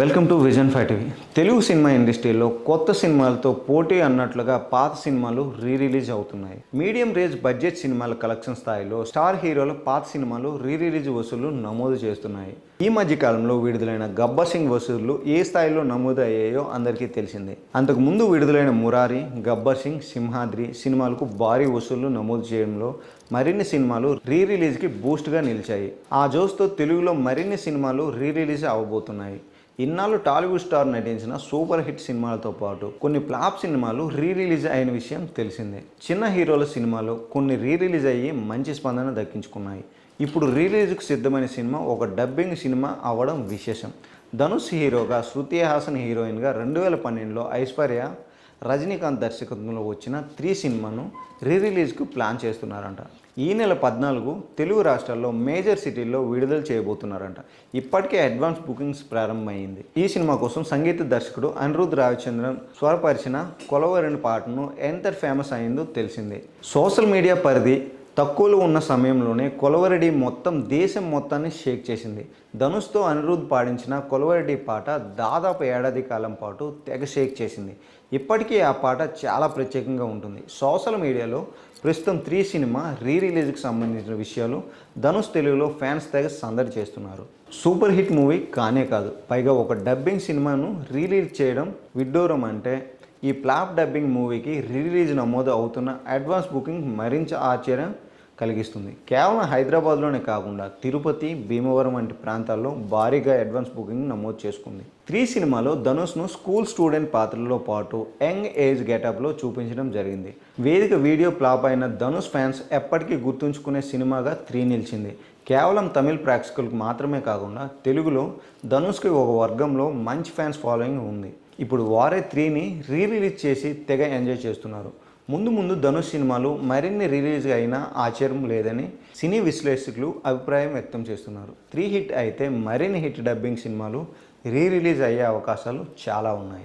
Welcome to Vision five TV Telugu cinema ఇండస్ట్రీలో కొత్త సినిమాలతో పోటీ అన్నట్లుగా పాత సినిమాలు రీ రిలీజ్ అవుతున్నాయి. మీడియం రేంజ్ బడ్జెట్ సినిమాల కలెక్షన్ స్థాయిలో స్టార్ హీరోల పాత సినిమాలు రీ రిలీజ్ వసూళ్ళు నమోదు చేస్తున్నాయి. ఈ మధ్య కాలంలో విడుదలైన గబ్బర్ సింగ్ వసూళ్ళు ఏ స్థాయిలో నమోదు అయ్యాయో అందరికీ తెలిసిందే. అంతకు ముందు విడుదలైన మురారి గబ్బర్ సింగ్ సింహాద్రి సినిమాలకు భారీ వసూళ్ళు నమోదు చేయడంలో మరిన్ని సినిమాలు రీ రిలీజ్కి బూస్ట్గా నిలిచాయి. ఆ జోస్తో తెలుగులో మరిన్ని సినిమాలు రీ రిలీజ్ అవబోతున్నాయి. ఇన్నాళ్ళు టాలీవుడ్ స్టార్ నటించిన సూపర్ హిట్ సినిమాలతో పాటు కొన్ని ఫ్లాప్ సినిమాలు రీ రిలీజ్ అయిన విషయం తెలిసిందే. చిన్న హీరోల సినిమాలు కొన్ని రీ రిలీజ్ అయ్యి మంచి స్పందన దక్కించుకున్నాయి. ఇప్పుడు రీ రిలీజ్కు సిద్ధమైన సినిమా ఒక డబ్బింగ్ సినిమా అవ్వడం విశేషం. ధనుష్ హీరోగా శృతి హాసన్ హీరోయిన్గా రెండు వేల పన్నెండులో ఐశ్వర్య రజనీకాంత్ దర్శకత్వంలో వచ్చిన త్రీ సినిమాను రీ రిలీజ్కు ప్లాన్ చేస్తున్నారంట. ఈ నెల పద్నాలుగు తెలుగు రాష్ట్రాల్లో మేజర్ సిటీల్లో విడుదల చేయబోతున్నారంట. ఇప్పటికే అడ్వాన్స్ బుకింగ్స్ ప్రారంభమైంది. ఈ సినిమా కోసం సంగీత దర్శకుడు అనిరుద్ రావిచంద్రన్ స్వరపరిచిన కొలవరిని పాటను ఎంత ఫేమస్ అయిందో తెలిసిందే. సోషల్ మీడియా పరిధి తక్కువలో ఉన్న సమయంలోనే కొలవరెడ్డి మొత్తం దేశం మొత్తాన్ని షేక్ చేసింది. ధనుష్తో అనిరుద్ధ్ పాడించిన కొలవరెడ్డి పాట దాదాపు ఏడాది కాలం పాటు తెగ షేక్ చేసింది. ఇప్పటికీ ఆ పాట చాలా ప్రత్యేకంగా ఉంటుంది. సోషల్ మీడియాలో ప్రస్తుతం త్రీ సినిమా రీ రిలీజ్కి సంబంధించిన విషయాలు ధనుష్ తెలుగులో ఫ్యాన్స్ తెగ సందడి చేస్తున్నారు. సూపర్ హిట్ మూవీ కానే కాదు. పైగా ఒక డబ్బింగ్ సినిమాను రిలీజ్ చేయడం విడ్డూరం అంటే ఈ ప్లాప్ డబ్బింగ్ మూవీకి రిలీజ్ నమోదు అవుతున్న అడ్వాన్స్ బుకింగ్ మరింత ఆశ్చర్యం కలిగిస్తుంది. కేవలం హైదరాబాద్లోనే కాకుండా తిరుపతి భీమవరం వంటి ప్రాంతాల్లో భారీగా అడ్వాన్స్ బుకింగ్ నమోదు చేసుకుంది. త్రీ సినిమాలో ధనుష్ను స్కూల్ స్టూడెంట్ పాత్రలో పాటు యంగ్ ఏజ్ గెటప్లో చూపించడం జరిగింది. వేదిక వీడియో ఫ్లాప్ అయిన ధనుష్ ఫ్యాన్స్ ఎప్పటికీ గుర్తుంచుకునే సినిమాగా త్రీ నిలిచింది. కేవలం తమిళ ప్రేక్షకులకు మాత్రమే కాకుండా తెలుగులో ధనుష్కి ఒక వర్గంలో మంచి ఫ్యాన్స్ ఫాలోయింగ్ ఉంది. ఇప్పుడు వారే త్రీని రీ రిలీజ్ చేసి తెగ ఎంజాయ్ చేస్తున్నారు. ముందు ముందు ధనుష్ సినిమాలు మరిన్ని రిలీజ్ అయినా ఆశ్చర్యం లేదని సినీ విశ్లేషకులు అభిప్రాయం వ్యక్తం చేస్తున్నారు. త్రీ హిట్ అయితే మరిన్ని హిట్ డబ్బింగ్ సినిమాలు రీ రిలీజ్ అయ్యే అవకాశాలు చాలా ఉన్నాయి.